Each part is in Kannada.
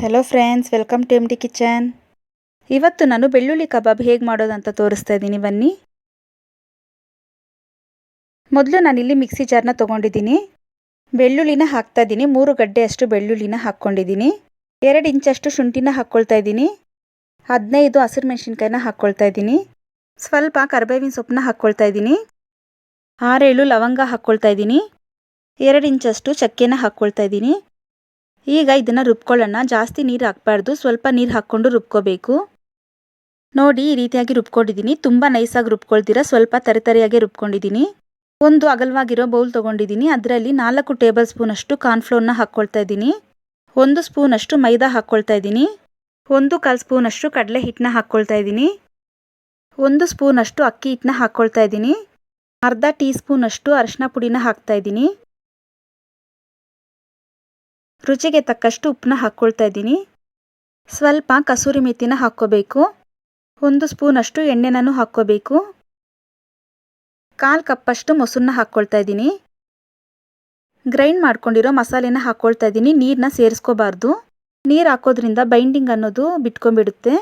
Hello friends welcome to M D kitchen ಇವತ್ತು ನಾನು ಬೆಳ್ಳುಳ್ಳಿ ಕಬಾಬ್ ಹೇಗೆ ಮಾಡೋದಂತ ತೋರಿಸ್ತಾ ಇದ್ದೀನಿ, ಬನ್ನಿ. ಮೊದಲು ನಾನಿಲ್ಲಿ ಮಿಕ್ಸಿ ಜಾರ್ನ ತೊಗೊಂಡಿದ್ದೀನಿ. ಬೆಳ್ಳುಳ್ಳಿನ ಹಾಕ್ತಾ ಇದ್ದೀನಿ, ಮೂರು ಗಡ್ಡೆಯಷ್ಟು ಬೆಳ್ಳುಳ್ಳಿನ ಹಾಕ್ಕೊಂಡಿದ್ದೀನಿ. ಎರಡು ಇಂಚಷ್ಟು ಶುಂಠಿನ ಹಾಕ್ಕೊಳ್ತಾ ಇದ್ದೀನಿ. ಹದಿನೈದು ಹಸಿರು ಮೆಣಸಿನ್ಕಾಯಿನ ಹಾಕ್ಕೊಳ್ತಾ ಇದ್ದೀನಿ. ಸ್ವಲ್ಪ ಕರ್ಬೇವಿನ ಸೊಪ್ಪನ್ನ ಹಾಕ್ಕೊಳ್ತಾ ಇದ್ದೀನಿ. ಆರೇಳು ಲವಂಗ ಹಾಕ್ಕೊಳ್ತಾ ಇದ್ದೀನಿ. ಎರಡು ಇಂಚಷ್ಟು ಚಕ್ಕೆನ ಹಾಕ್ಕೊಳ್ತಾ ಇದ್ದೀನಿ. ಈಗ ಇದನ್ನು ರುಬ್ಕೊಳ್ಳೋಣ. ಜಾಸ್ತಿ ನೀರು ಹಾಕ್ಬಾರ್ದು. ಸ್ವಲ್ಪ ನೀರು ಹಾಕ್ಕೊಂಡು ರುಬ್ಕೋಬೇಕು. ನೋಡಿ, ಈ ರೀತಿಯಾಗಿ ರುಬ್ಕೊಂಡಿದ್ದೀನಿ. ತುಂಬ ನೈಸಾಗಿ ರುಬ್ಕೊಳ್ತೀರಾ? ಸ್ವಲ್ಪ ತರಿತರಿಯಾಗಿ ರುಬ್ಕೊಂಡಿದ್ದೀನಿ. ಒಂದು ಅಗಲವಾಗಿರೋ ಬೌಲ್ ತೊಗೊಂಡಿದ್ದೀನಿ. ಅದರಲ್ಲಿ ನಾಲ್ಕು ಟೇಬಲ್ ಸ್ಪೂನಷ್ಟು ಕಾರ್ನ್ಫ್ಲೋರ್ನ ಹಾಕ್ಕೊಳ್ತಾ ಇದ್ದೀನಿ. ಒಂದು ಸ್ಪೂನಷ್ಟು ಮೈದಾ ಹಾಕ್ಕೊಳ್ತಾ ಇದ್ದೀನಿ. ಒಂದು ಕಾಲು ಸ್ಪೂನಷ್ಟು ಕಡಲೆ ಹಿಟ್ಟನ್ನ ಹಾಕ್ಕೊಳ್ತಾ ಇದ್ದೀನಿ. ಒಂದು ಸ್ಪೂನಷ್ಟು ಅಕ್ಕಿ ಹಿಟ್ಟನ್ನ ಹಾಕ್ಕೊಳ್ತಾ ಇದ್ದೀನಿ. ಅರ್ಧ ಟೀ ಸ್ಪೂನಷ್ಟು ಅರಿಶಿನ ಪುಡಿನ ಹಾಕ್ತಾ ಇದ್ದೀನಿ. ರುಚಿಗೆ ತಕ್ಕಷ್ಟು ಉಪ್ಪನ್ನ ಹಾಕ್ಕೊಳ್ತಾ ಇದ್ದೀನಿ. ಸ್ವಲ್ಪ ಕಸೂರಿ ಮೆಥಿನ ಹಾಕ್ಕೋಬೇಕು. ಒಂದು ಸ್ಪೂನಷ್ಟು ಎಣ್ಣೆನೂ ಹಾಕ್ಕೋಬೇಕು. ಕಾಲು ಕಪ್ಪಷ್ಟು ಮೊಸರನ್ನ ಹಾಕ್ಕೊಳ್ತಾ ಇದ್ದೀನಿ. ಗ್ರೈಂಡ್ ಮಾಡ್ಕೊಂಡಿರೋ ಮಸಾಲೆನ ಹಾಕ್ಕೊಳ್ತಾ ಇದ್ದೀನಿ. ನೀರನ್ನ ಸೇರಿಸ್ಕೋಬಾರ್ದು. ನೀರು ಹಾಕೋದ್ರಿಂದ ಬೈಂಡಿಂಗ್ ಅನ್ನೋದು ಬಿಟ್ಕೊಂಡ್ಬಿಡುತ್ತೆ.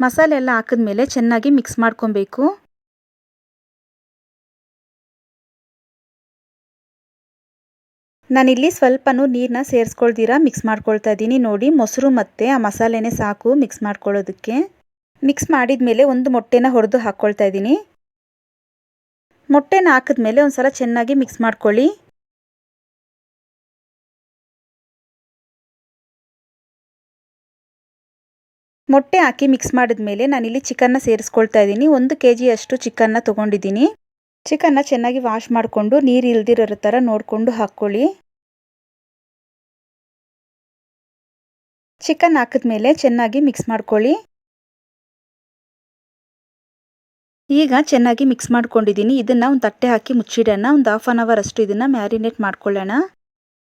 ಮಸಾಲೆ ಎಲ್ಲ ಹಾಕಿದ್ಮೇಲೆ ಚೆನ್ನಾಗಿ ಮಿಕ್ಸ್ ಮಾಡ್ಕೊಬೇಕು. ನಾನಿಲ್ಲಿ ಸ್ವಲ್ಪನೂ ನೀರನ್ನ ಸೇರಿಸ್ಕೊಳ್ದಿರ ಮಿಕ್ಸ್ ಮಾಡ್ಕೊಳ್ತಾ ಇದ್ದೀನಿ. ನೋಡಿ, ಮೊಸರು ಮತ್ತು ಆ ಮಸಾಲೆನೇ ಸಾಕು ಮಿಕ್ಸ್ ಮಾಡ್ಕೊಳ್ಳೋದಕ್ಕೆ. ಮಿಕ್ಸ್ ಮಾಡಿದ ಮೇಲೆ ಒಂದು ಮೊಟ್ಟೆನ ಹೊಡೆದು ಹಾಕ್ಕೊಳ್ತಾ ಇದ್ದೀನಿ. ಮೊಟ್ಟೆನ ಹಾಕಿದ್ಮೇಲೆ ಒಂದು ಸಲ ಚೆನ್ನಾಗಿ ಮಿಕ್ಸ್ ಮಾಡ್ಕೊಳ್ಳಿ. ಮೊಟ್ಟೆ ಹಾಕಿ ಮಿಕ್ಸ್ ಮಾಡಿದ್ಮೇಲೆ ನಾನಿಲ್ಲಿ ಚಿಕನ್ನ ಸೇರಿಸ್ಕೊಳ್ತಾ ಇದ್ದೀನಿ. ಒಂದು ಕೆ ಜಿಯಷ್ಟು ಚಿಕನ್ನ ತೊಗೊಂಡಿದ್ದೀನಿ. ಚಿಕನ್ನ ಚೆನ್ನಾಗಿ ವಾಶ್ ಮಾಡಿಕೊಂಡು ನೀರು ಇಲ್ದಿರೋ ಥರ ನೋಡಿಕೊಂಡು ಹಾಕ್ಕೊಳ್ಳಿ. ಚಿಕನ್ ಹಾಕಿದ್ಮೇಲೆ ಚೆನ್ನಾಗಿ ಮಿಕ್ಸ್ ಮಾಡ್ಕೊಳ್ಳಿ. ಈಗ ಚೆನ್ನಾಗಿ ಮಿಕ್ಸ್ ಮಾಡ್ಕೊಂಡಿದ್ದೀನಿ. ಇದನ್ನು ಒಂದು ತಟ್ಟೆ ಹಾಕಿ ಮುಚ್ಚಿಡೋಣ. ಒಂದು ಹಾಫ್ ಆನ್ ಅವರ್ ಅಷ್ಟು ಇದನ್ನು ಮ್ಯಾರಿನೇಟ್ ಮಾಡ್ಕೊಳ್ಳೋಣ.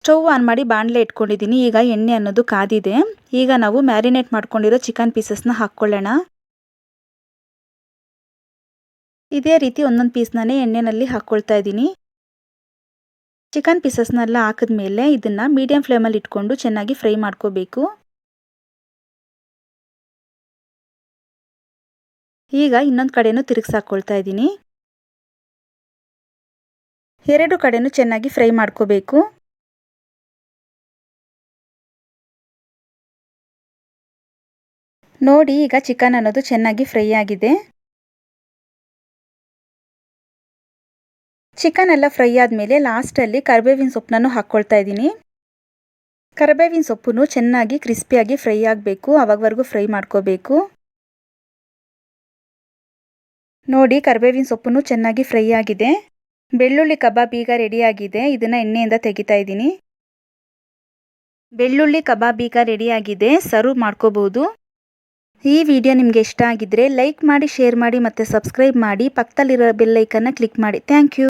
ಸ್ಟವ್ ಆನ್ ಮಾಡಿ ಬಾಣಲೆ ಇಟ್ಕೊಂಡಿದ್ದೀನಿ. ಈಗ ಎಣ್ಣೆ ಅನ್ನೋದು ಕಾದಿದೆ. ಈಗ ನಾವು ಮ್ಯಾರಿನೇಟ್ ಮಾಡ್ಕೊಂಡಿರೋ ಚಿಕನ್ ಪೀಸಸ್ನ ಹಾಕ್ಕೊಳ್ಳೋಣ. ಇದೇ ರೀತಿ ಒಂದೊಂದು ಪೀಸ್ನೇ ಎಣ್ಣೆನಲ್ಲಿ ಹಾಕ್ಕೊಳ್ತಾ ಇದ್ದೀನಿ. ಚಿಕನ್ ಪೀಸಸ್ನೆಲ್ಲ ಹಾಕಿದ್ಮೇಲೆ ಇದನ್ನು ಮೀಡಿಯಂ ಫ್ಲೇಮಲ್ಲಿ ಇಟ್ಕೊಂಡು ಚೆನ್ನಾಗಿ ಫ್ರೈ ಮಾಡ್ಕೋಬೇಕು. ಈಗ ಇನ್ನೊಂದು ಕಡೆನೂ ತಿರುಗಿಸಾಕೊಳ್ತಾ ಇದ್ದೀನಿ. ಎರಡು ಕಡೆನೂ ಚೆನ್ನಾಗಿ ಫ್ರೈ ಮಾಡ್ಕೋಬೇಕು. ನೋಡಿ ಈಗ ಚಿಕನ್ ಅನ್ನೋದು ಚೆನ್ನಾಗಿ ಫ್ರೈ ಆಗಿದೆ. ಚಿಕನ್ ಎಲ್ಲ ಫ್ರೈ ಆದಮೇಲೆ ಲಾಸ್ಟಲ್ಲಿ ಕರಿಬೇವಿನ ಸೊಪ್ಪನ್ನು ಹಾಕ್ಕೊಳ್ತಾ ಇದ್ದೀನಿ. ಕರಿಬೇವಿನ ಸೊಪ್ಪನ್ನು ಚೆನ್ನಾಗಿ ಕ್ರಿಸ್ಪಿಯಾಗಿ ಫ್ರೈ ಆಗಬೇಕು, ಅವಾಗವರೆಗೂ ಫ್ರೈ ಮಾಡ್ಕೋಬೇಕು. ನೋಡಿ, ಕರಿಬೇವಿನ ಸೊಪ್ಪನ್ನು ಚೆನ್ನಾಗಿ ಫ್ರೈ ಆಗಿದೆ. ಬೆಳ್ಳುಳ್ಳಿ ಕಬಾಬ್ ಈಗ ರೆಡಿಯಾಗಿದೆ ಇದನ್ನು ಎಣ್ಣೆಯಿಂದ ತೆಗಿತಾ ಇದ್ದೀನಿ. ಬೆಳ್ಳುಳ್ಳಿ ಕಬಾಬ್ ಈಗ ರೆಡಿಯಾಗಿದೆ ಸರ್ವ್ ಮಾಡ್ಕೋಬೋದು. ಈ ವಿಡಿಯೋ ನಿಮಗೆ ಇಷ್ಟ ಆಗಿದ್ದರೆ ಲೈಕ್ ಮಾಡಿ, ಶೇರ್ ಮಾಡಿ ಮತ್ತು ಸಬ್ಸ್ಕ್ರೈಬ್ ಮಾಡಿ. ಪಕ್ಕದಲ್ಲಿರೋ ಬೆಲ್ಲೈಕನ್ನು ಕ್ಲಿಕ್ ಮಾಡಿ. Thank you.